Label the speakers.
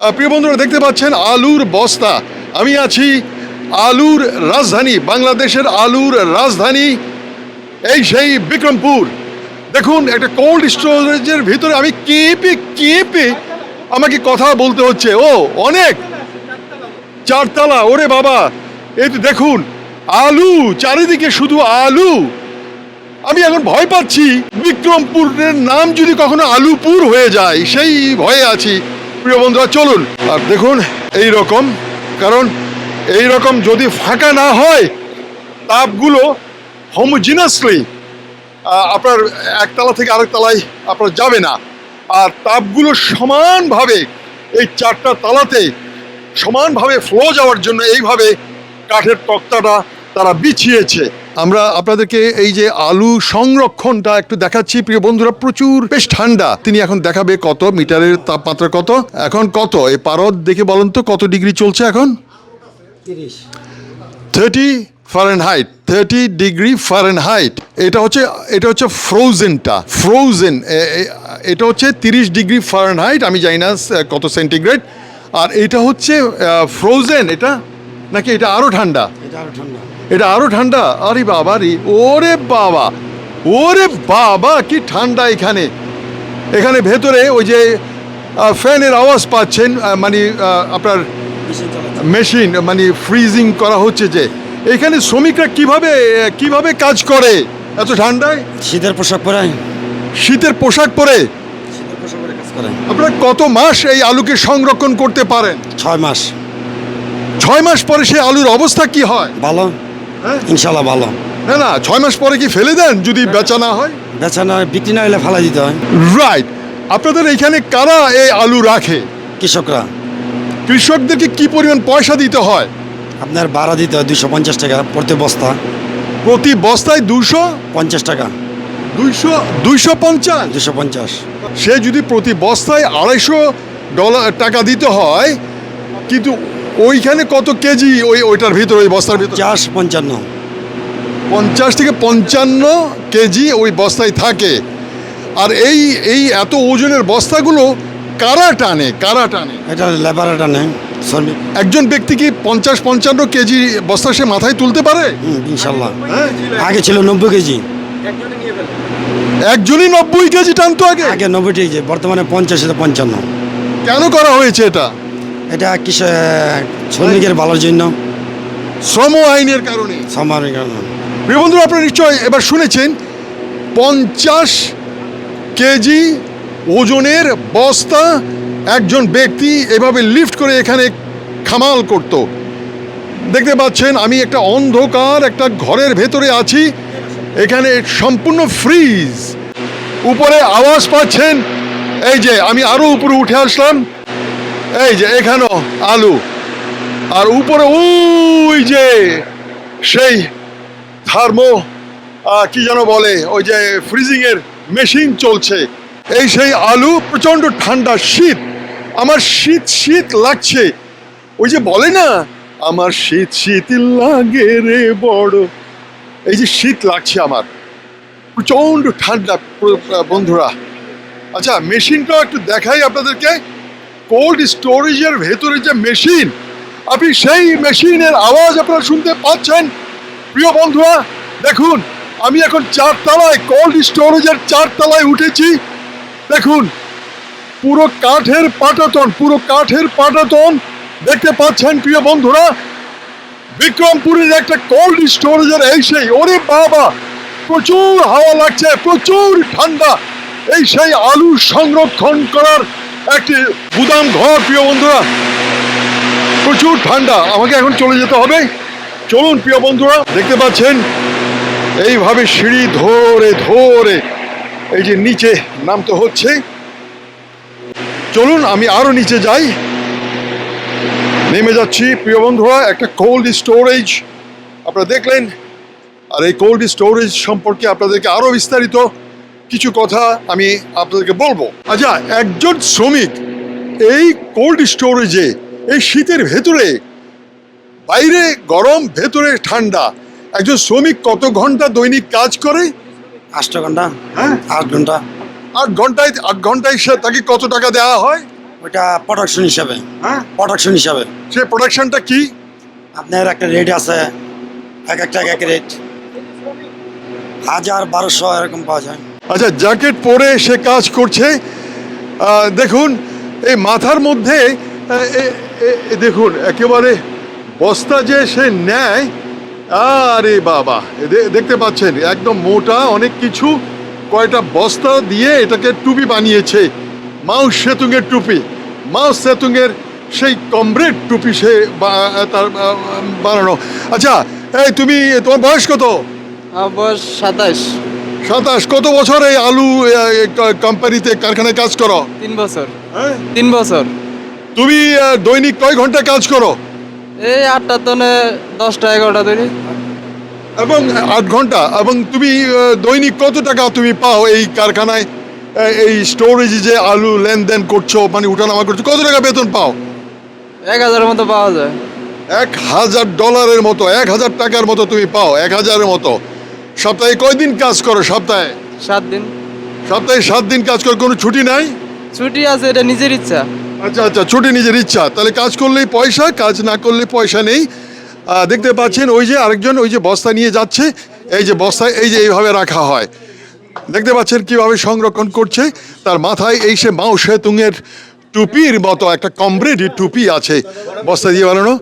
Speaker 1: প্রিয় বন্ধুরা, দেখতে পাচ্ছেন আলুর বস্তা। আমি আছি আলুর রাজধানী, বাংলাদেশের আলুর রাজধানী, এই সেই বিক্রমপুর। দেখুন, একটা কোল্ড স্টোরেজের ভিতরে আমি কেঁপে কেঁপে আমাকে কথা বলতে হচ্ছে। ও, অনেক। চারতলা, ওরে বাবা। এই তো দেখুন, আলু, চারিদিকে শুধু আলু। আমি এখন ভয় পাচ্ছি, বিক্রমপুরের নাম যদি কখনো আলুপুর হয়ে যায়, সেই ভয়ে আছি। প্রিয় বন্ধুরা, চলুন। আর দেখুন, এই রকম, কারণ এই রকম যদি ফাঁকা না হয়, তাপগুলো হোমোজিনাসলি আপনার একতলা থেকে আরেক তলায় আপনার যাবে না। আর তাপগুলো সমানভাবে এই চারটা তালাতে সমানভাবে ফ্লো যাওয়ার জন্য এইভাবে কাঠের তক্তাটা তারা বিছিয়েছে। আমরা আপনাদেরকে এই যে আলু সংরক্ষণটা একটু দেখাচ্ছি। প্রিয় বন্ধুরা প্রচুর বেশ ঠান্ডা। তিনি এখন দেখাবে কত মিটারের তাপমাত্রা কত এখন কত? এই পারদ দেখে বলেন তো কত ডিগ্রি চলছে এখন? Thirty Fahrenheit thirty degree Fahrenheit. এটা হচ্ছে এটা হচ্ছে ফ্রোজেনটা ফ্রোজেন। এটা হচ্ছে তিরিশ ডিগ্রি ফারেনহাইট আমি জানি না কত সেন্টিগ্রেড। আর এটা হচ্ছে ফ্রোজেন এটা? নাকি এটা আরও ঠান্ডা?
Speaker 2: এটা আরও ঠান্ডা।
Speaker 1: এটা আরও ঠান্ডা। আরে বাবা রে ওরে বাবা। ওরে বাবা কি ঠান্ডা এখানে। এখানে ভেতরে ওই যে ফ্যানের আওয়াজ পাচ্ছেন মানে আপনার
Speaker 2: মেশিন
Speaker 1: মানে ফ্রিজিং করা হচ্ছে যে। এখানে শ্রমিকরা কীভাবে কীভাবে কাজ করে? এত ঠান্ডায়?
Speaker 2: শীতের পোশাক পরে।
Speaker 1: শীতের পোশাক পরে? আপনারা কত মাস এই আলুকে সংরক্ষণ করতে পারেন?
Speaker 2: ছয় মাস।
Speaker 1: ছয় মাস পরে সেই আলুর অবস্থা কি হয়?
Speaker 2: ভালো? ইনশাল্লাহ ভালো।
Speaker 1: না না ছয় মাস পরে কি ফেলে দেন যদি বেচা না হয়?
Speaker 2: বেচা না বিক্রি না হলে ফেলা দিতে হয়।
Speaker 1: রাইট আপনাদের এখানে কারা এই আলু রাখে?
Speaker 2: কৃষকরা।
Speaker 1: কৃষকদেরকে কি পরিমাণ পয়সা দিতে হয়?
Speaker 2: আপনার ভাড়া দিতে হয় দুশো পঞ্চাশ টাকা প্রতি বস্তা।
Speaker 1: প্রতি বস্তায় দুশো
Speaker 2: পঞ্চাশ টাকা।
Speaker 1: দুইশো? দুইশো পঞ্চাশ?
Speaker 2: দুশো পঞ্চাশ।
Speaker 1: সে যদি প্রতি বস্তায় আড়াইশো ডলার টাকা দিতে হয় কিন্তু ওইখানে কত কেজি ওই ওইটার ভিতর ওই বস্তার ভিতর?
Speaker 2: চাষ পঞ্চান্ন।
Speaker 1: পঞ্চাশ থেকে পঞ্চান্ন কেজি ওই বস্তায় থাকে। আর এই এই এত ওজনের বস্তাগুলো কারা টানে? কারা টানে?
Speaker 2: এটা লেবারটা নেই শ্রমিক।
Speaker 1: একজন ব্যক্তি কি পঞ্চাশ পঞ্চান্ন কেজি বস্তা সে মাথায় তুলতে পারে?
Speaker 2: ইনশাল্লাহ। আগে ছিল নব্বই কেজি।
Speaker 1: একজনই নব্বই কেজি টানতো আগে?
Speaker 2: আগে নব্বই কেজি বর্তমানে পঞ্চাশ থেকে পঞ্চান্ন।
Speaker 1: কেন করা হয়েছে এটা?
Speaker 2: এটা কিসে শ্রমিকের ভালোর জন্য?
Speaker 1: শ্রম আইনের কারণে।
Speaker 2: সমানের কারণে।
Speaker 1: প্রিয় বন্ধুরা আপনারা নিশ্চয় এবার শুনেছেন পঞ্চাশ কেজি ওজনের বস্তা একজন ব্যক্তি এভাবে লিফট করে এখানে খামাল করত। দেখতে পাচ্ছেন আমি একটা অন্ধকার একটা ঘরের ভেতরে আছি। এখানে সম্পূর্ণ ফ্রিজ উপরে আওয়াজ পাচ্ছেন। এই যে আমি আরও উপরে উঠে আসলাম। এই যে এখানেও আলু। আর উপরে ওই যে সেই থার্মো কি যেন বলে, ওই যে ফ্রিজিং এর মেশিন চলছে। এই সেই আলু প্রচণ্ড ঠান্ডা, শীত। আমার শীত শীত লাগছে। ওই যে বলে না, আমার শীত শীত লাগে রে বড়। এই যে শীত লাগছে আমার। প্রচণ্ড ঠান্ডা বন্ধুরা। আচ্ছা মেশিনটাও একটু দেখাই আপনাদেরকে। কোল্ড স্টোরেজের ভেতরে যে মেশিন আপনি সেই মেশিনের আওয়াজ আপনারা শুনতে পাচ্ছেন? প্রিয় বন্ধুরা, দেখুন, আমি এখন চারতলায় কোল্ড স্টোরেজের চারতলায় উঠেছি। দেখুন, পুরো কাঠের পাটাতন, পুরো কাঠের পাটাতন দেখতে পাচ্ছেন, প্রিয় বন্ধুরা? বিক্রমপুরের একটা কোল্ড স্টোরেজের এই সেই, ওরে বাবা! প্রচুর হাওয়া লাগছে, প্রচুর ঠান্ডা। এই সেই আলু সংরক্ষণ করার একটি গুদাম ঘর, প্রিয় বন্ধুরা। প্রচুর ঠান্ডা, আমাকে এখন চলে যেতে হবে। চলুন, প্রিয় বন্ধুরা, দেখতে পাচ্ছেন, এইভাবে সিঁড়ি ধরে ধরে এই যে নিচে নামতে হচ্ছে। চলুন, আমি আরও নিচে যাই। নেমে যাচ্ছি, প্রিয় বন্ধুরা, একটা কোল্ড স্টোরেজ আপনারা দেখলেন, আর এই কোল্ড স্টোরেজ সম্পর্কে আপনাদেরকে আরও বিস্তারিত কিছু কথা আমি আপনাদেরকে বলব। আচ্ছা একজন শ্রমিক এই কোল্ড স্টোরেজে এই শীতের ভেতরে বাইরে গরম ভেতরে ঠান্ডা একজন শ্রমিক কত ঘণ্টা দৈনিক কাজ করে?
Speaker 2: আষ্ট ঘণ্টা।
Speaker 1: হ্যাঁ?
Speaker 2: আট ঘণ্টা।
Speaker 1: আট ঘন্টায় আট ঘন্টায় সে তাকে কত টাকা দেওয়া হয়?
Speaker 2: ওইটা প্রোডাকশন হিসাবে।
Speaker 1: হ্যাঁ?
Speaker 2: প্রোডাকশন হিসাবে।
Speaker 1: সে প্রোডাকশনটা কি?
Speaker 2: আপনার একটা রেট আছে এক একটা এক এক রেট হাজার বারোশো এরকম পাওয়া যায়।
Speaker 1: আচ্ছা জ্যাকেট পরে সে কাজ করছে দেখুন, এই মাথার মধ্যে দেখুন, একেবারে বস্তা যে সে নেয়, আরে বাবা দেখতে পাচ্ছেন, একদম মোটা অনেক কিছু, কয়টা বস্তা দিয়ে এটাকে টুপি বানিয়েছে মাউস সেতুংয়ের টুপি মাউস সেতুংয়ের সেই কমরেড টুপি সে তার বানানো। আচ্ছা এই তুমি তোমার বয়স কত?
Speaker 3: বয়স সাতাশ
Speaker 1: সাতাশ কত বছর এই আলু কোম্পানিতে কারখানায় কাজ করো?
Speaker 3: তিন বছর।
Speaker 1: হ্যাঁ?
Speaker 3: তিন বছর।
Speaker 1: তুমি দৈনিক কয় ঘণ্টা কাজ করো?
Speaker 3: এই আটটা তনে দশটা এগারোটা তৈরি
Speaker 1: এবং আট ঘণ্টা এবং তুমি দৈনিক কত টাকা তুমি পাও এই কারখানায়? এই স্টোরেজ যে আলু লেনদেন করছ মানে উঠানামা করছ কত টাকা বেতন পাও?
Speaker 3: এক হাজারের মতো পাওয়া যায়।
Speaker 1: এক হাজার ডলারের মতো এক হাজার টাকার মতো তুমি পাও এক হাজারের মতো। সপ্তাহে কয়দিন কাজ করো? সপ্তাহে?
Speaker 3: সাত দিন।
Speaker 1: সপ্তাহে সাত দিন কাজ করো কোনো ছুটি নাই?
Speaker 3: ছুটি আছে এটা নিজের ইচ্ছা।
Speaker 1: আচ্ছা আচ্ছা ছুটি নিজের ইচ্ছা। তাহলে কাজ করলেই পয়সা কাজ না করলে পয়সা নেই। দেখতে পাচ্ছেন ওই যে আরেকজন ওই যে বস্তা নিয়ে যাচ্ছে। এই যে বস্তায় এই যে এইভাবে রাখা হয়। দেখতে পাচ্ছেন কীভাবে সংরক্ষণ করছে। তার মাথায় এই সে মাও সেতুংয়ের টুপির মতো একটা কমরেডি টুপি আছে। বস্তা দিয়ে বানানো।